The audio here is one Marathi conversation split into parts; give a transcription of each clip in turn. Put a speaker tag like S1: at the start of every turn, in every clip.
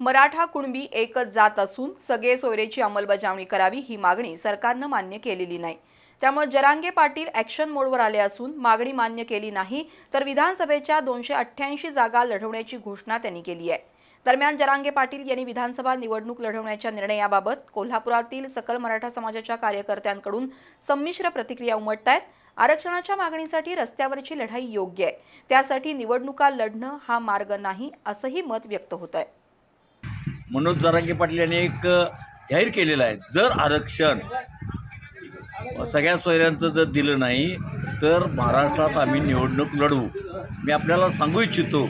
S1: मराठा कुणबी एकच जात असून सगळे सोयरेची अंमलबजावणी करावी ही मागणी सरकारनं मान्य केलेली नाही. त्यामुळे जरांगे पाटील ॲक्शन मोडवर आले असून मागणी मान्य केली नाही तर विधानसभेच्या दोनशे अठ्ठ्याऐंशी जागा लढवण्याची घोषणा त्यांनी केली आहे. दरम्यान जरांगे पाटील यांनी विधानसभा निवडणूक लढवण्याच्या निर्णयाबाबत कोल्हापुरातील सकल मराठा समाजाच्या कार्यकर्त्यांकडून संमिश्र प्रतिक्रिया उमटत आहेत आरक्षणाच्या मागणीसाठी रस्त्यावरची लढाई योग्य आहे. त्यासाठी निवडणुका लढणं हा मार्ग नाही असंही मत व्यक्त होत आहे
S2: मनोज दरांगे पाटील यांनी एक जाहीर केलेलं आहे. जर आरक्षण सगळ्या सोयऱ्यांचं जर दिलं नाही तर महाराष्ट्रात आम्ही निवडणूक लढवू मी आपल्याला सांगू इच्छितो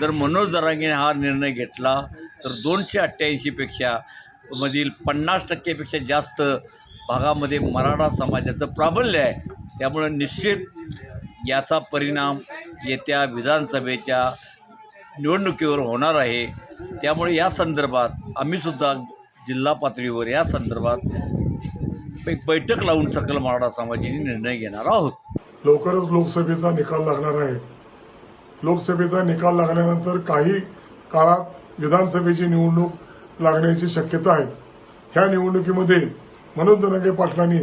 S2: जर मनोज जरांगेने हा निर्णय घेतला तर दोनशे अठ्ठ्याऐंशीपेक्षा मधील पन्नास टक्केपेक्षा जास्त भागामध्ये मराठा समाजाचं प्राबल्य आहे. त्यामुळं निश्चित याचा परिणाम येत्या विधानसभेच्या निवडणुकीवर होणार आहे. त्यामुळे या संदर्भात आम्हीसुद्धा जिल्हा पातळीवर या संदर्भात एक बैठक लावून सकल मराठा समाजाने निर्णय घेणार आहोत.
S3: लवकरच लोकसभेचा निकाल लागणार आहे. लोकसभेचा निकाल लागल्यानंतर काही काळात विधानसभेची निवडणूक लागण्याची शक्यता आहे. ह्या निवडणुकीमध्ये मनोज दनगे पाटलांनी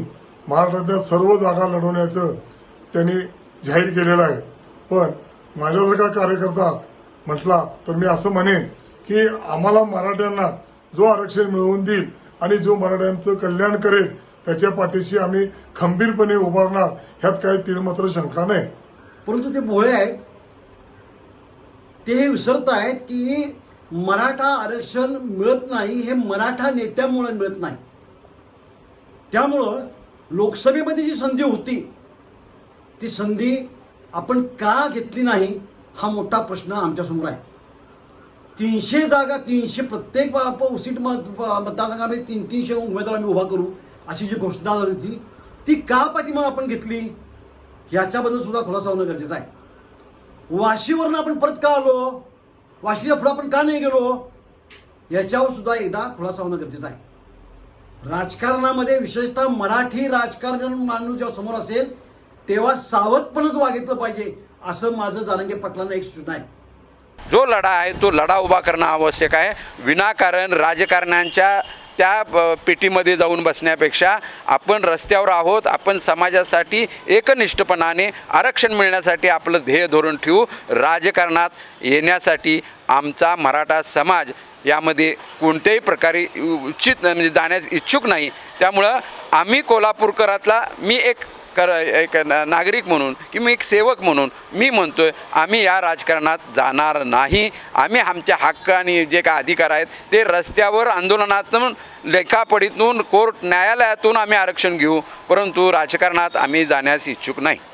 S3: महाराष्ट्रातल्या सर्व जागा लढवण्याचं त्यांनी जाहीर केलेलं आहे. पण माझ्यासारखा कार्यकर्ता म्हटला तर मी असं म्हणेन की आम्हाला मराठ्यांना जो आरक्षण मिळवून देईल आणि जो मराठ्यांचं कल्याण करेल त्याच्या पाठीशी आम्ही खंबीरपणे उभारणार ह्यात काही तीळमात्र शंका नाही.
S4: परंतु ते भोळे आहेत. ते हे विसरत आहेत की मराठा आरक्षण मिळत नाही हे मराठा नेत्यामुळे मिळत नाही. त्यामुळं लोकसभेमध्ये जी संधी होती ती संधी आपण का घेतली नाही? हा मोठा प्रश्न आमच्यासमोर आहे. तीनशे जागा तीनशे प्रत्येक सीट मतदारसंघामध्ये तीन तीनशे उमेदवार आम्ही उभा करू अशी जी घोषणा झाली होती ती का पाठीमाग आपण घेतली? याच्याबद्दल सुद्धा खुलासा होणं गरजेचं आहे. वाशीवरनं आपण परत का आलो? वाशीच्या पुढे आपण का नाही गेलो? याच्यावर सुद्धा एकदा खुलासा होणं गरजेचं आहे. राजकारणामध्ये विशेषतः मराठी राजकारण माणूस जेव्हा समोर असेल तेव्हा सावधपणच वागितलं पाहिजे. असं माझं जाणंगे पाटलांना एक सूचना आहे.
S5: जो लढा आहे तो लढा उभा करणं आवश्यक आहे. विनाकारण राजकारण्यांच्या त्या पेटीमध्ये जाऊन बसण्यापेक्षा आपण रस्त्यावर आहोत आपण समाजासाठी एकनिष्ठपणाने आरक्षण मिळण्यासाठी आपलं ध्येय धोरण ठेवू. राजकारणात येण्यासाठी आमचा मराठा समाज यामध्ये कोणत्याही प्रकारे इच्छित म्हणजे जाण्यास इच्छुक नाही. त्यामुळं आम्ही कोल्हापूरकरातला मी एक कर एक ना- नागरिक म्हणून की मी एक सेवक म्हणून मी म्हणतो आहे आम्ही या राजकारणात जाणार नाही. आम्ही आमच्या हक्क आणि जे काय अधिकार आहेत ते रस्त्यावर आंदोलनातून लेखापडीतून कोर्ट न्यायालयातून आम्ही आरक्षण घेऊ परंतु राजकारणात आम्ही जाण्यास इच्छुक नाही.